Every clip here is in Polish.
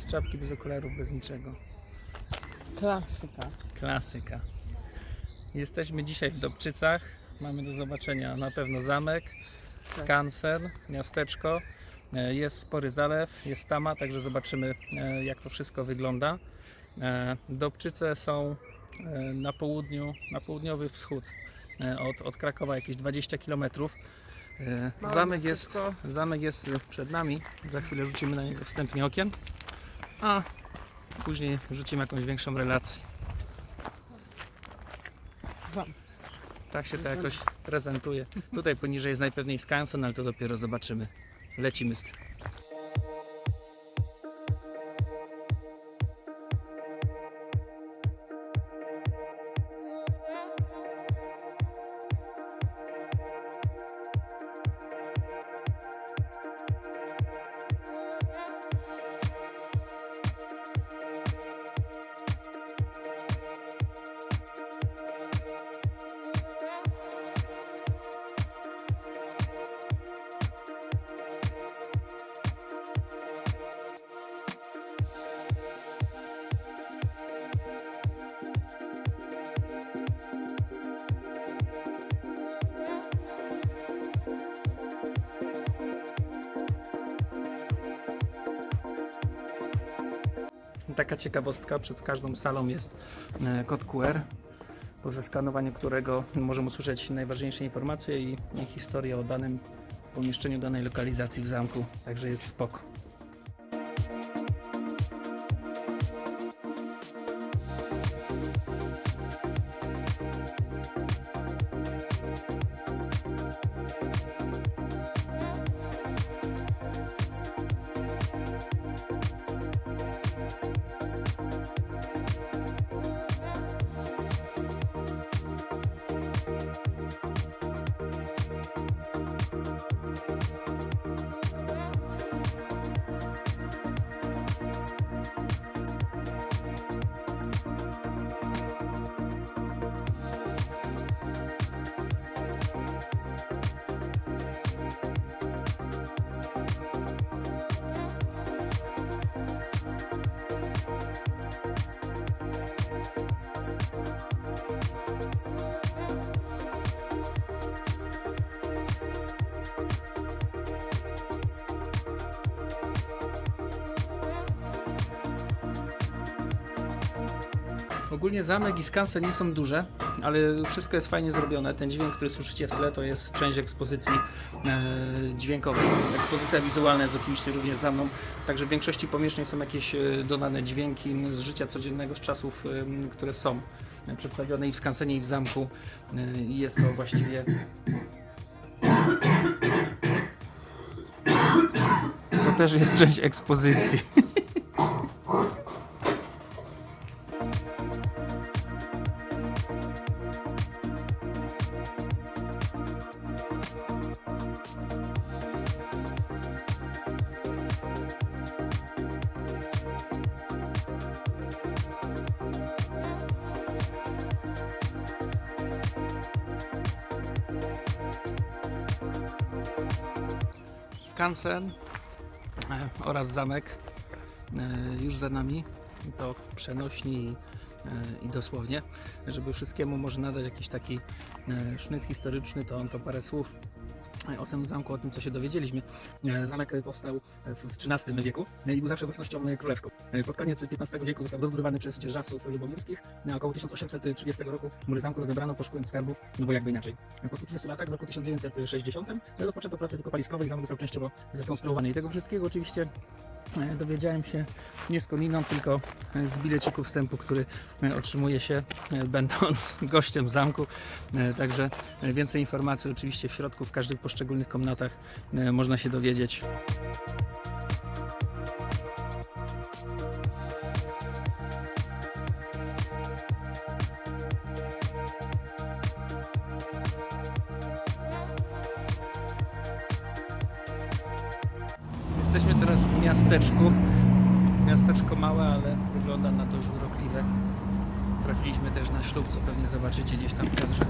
Bez czapki, bez okularów, bez niczego. Klasyka. Klasyka. Jesteśmy dzisiaj w Dobczycach. Mamy do zobaczenia na pewno zamek, skansen, miasteczko. E, Jest spory zalew, jest tama, także zobaczymy e, jak to wszystko wygląda. E, Dobczyce są na południu, na południowy wschód od, od Krakowa, jakieś 20 km. Zamek jest, zamek jest przed nami. Za chwilę rzucimy na niego wstępnie okiem. A później rzucimy jakąś większą relację. Tak się to jakoś prezentuje. Tutaj poniżej jest najpewniej skansen, ale to dopiero zobaczymy. Lecimy z tym. Taka ciekawostka, przed każdą salą jest e, kod QR, po zeskanowaniu którego możemy usłyszeć najważniejsze informacje i, historię o danym pomieszczeniu, danej lokalizacji w zamku. Także jest spoko. Ogólnie zamek i skansen nie są duże, ale wszystko jest fajnie zrobione. Ten dźwięk, który słyszycie w tle, to jest część ekspozycji e, dźwiękowej. Ekspozycja wizualna jest oczywiście również za mną. Także w większości pomieszczeń są jakieś e, dodane dźwięki z życia codziennego, z czasów, e, które są e, przedstawione i w skansenie, i w zamku. E, jest to właściwie. To też jest część ekspozycji. Skansen e, oraz zamek e, już za nami. To w przenośni i, e, i dosłownie. Żeby wszystkiemu może nadać jakiś taki e, sznyt historyczny, to, to parę słów e, o samym zamku, o tym co się dowiedzieliśmy. Zamek powstał w XIII wieku i był zawsze własnością królewską. Pod koniec XV wieku został rozbudowany przez dzierżawców lubomirskich. Na około 1830 roku mury zamku rozebrano, poszukując skarbów, no bo jakby inaczej. Po 130 latach, w roku 1960, rozpoczęto pracę wykopaliskowe i zamek został częściowo zrekonstruowany. I tego wszystkiego oczywiście dowiedziałem się nie skądinąd, tylko e, z bileciku wstępu, który e, otrzymuje się e, będąc gościem zamku. E, Także e, więcej informacji oczywiście w środku, w każdych poszczególnych komnatach e, można się dowiedzieć. Jesteśmy teraz w miasteczku. Miasteczko małe, ale wygląda na dość urokliwe. Trafiliśmy też na ślub, co pewnie zobaczycie gdzieś tam w kadrze.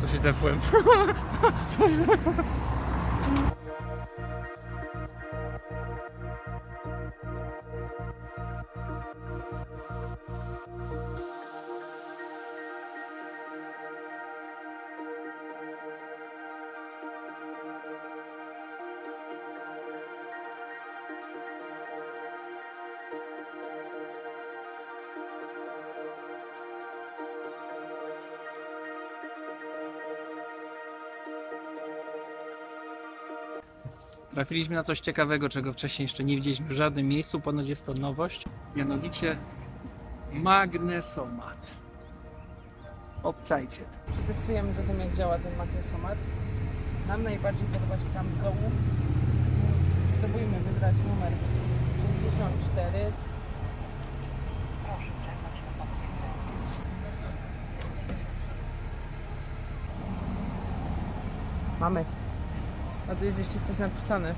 Co się zdepłem. Trafiliśmy na coś ciekawego, czego wcześniej jeszcze nie widzieliśmy w żadnym miejscu. Ponoć jest to nowość. Mianowicie magnesomat. Obczajcie to. Przetestujemy zatem jak działa ten magnesomat. Nam najbardziej podoba się tam z dołu. Więc spróbujmy wybrać numer 64. Mamy. A tu jest jeszcze coś napisane.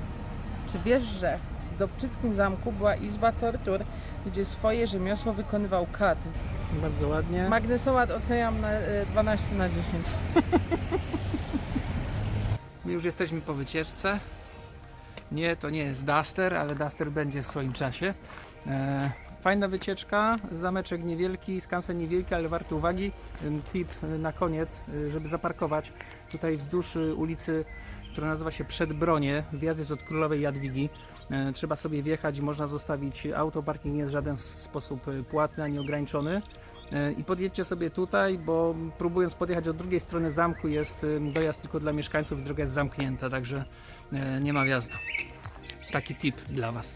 Czy wiesz, że w Dobczyckim Zamku była izba tortur, gdzie swoje rzemiosło wykonywał kat? Bardzo ładnie. Magnesomat oceniam na e, 12 na 10. My już jesteśmy po wycieczce. Nie, to nie jest Duster, ale Duster będzie w swoim czasie. E, fajna wycieczka, zameczek niewielki, skansen niewielki, ale warty uwagi. Tip na koniec, y, żeby zaparkować tutaj wzdłuż ulicy, która nazywa się Przedbronie. Wjazd jest od Królowej Jadwigi. E, trzeba sobie wjechać można zostawić auto. Parking nie jest w żaden sposób y, płatny ani ograniczony. E, I podjedźcie sobie tutaj, bo próbując podjechać od drugiej strony zamku jest dojazd tylko dla mieszkańców i droga jest zamknięta, także e, nie ma wjazdu. Taki tip dla Was.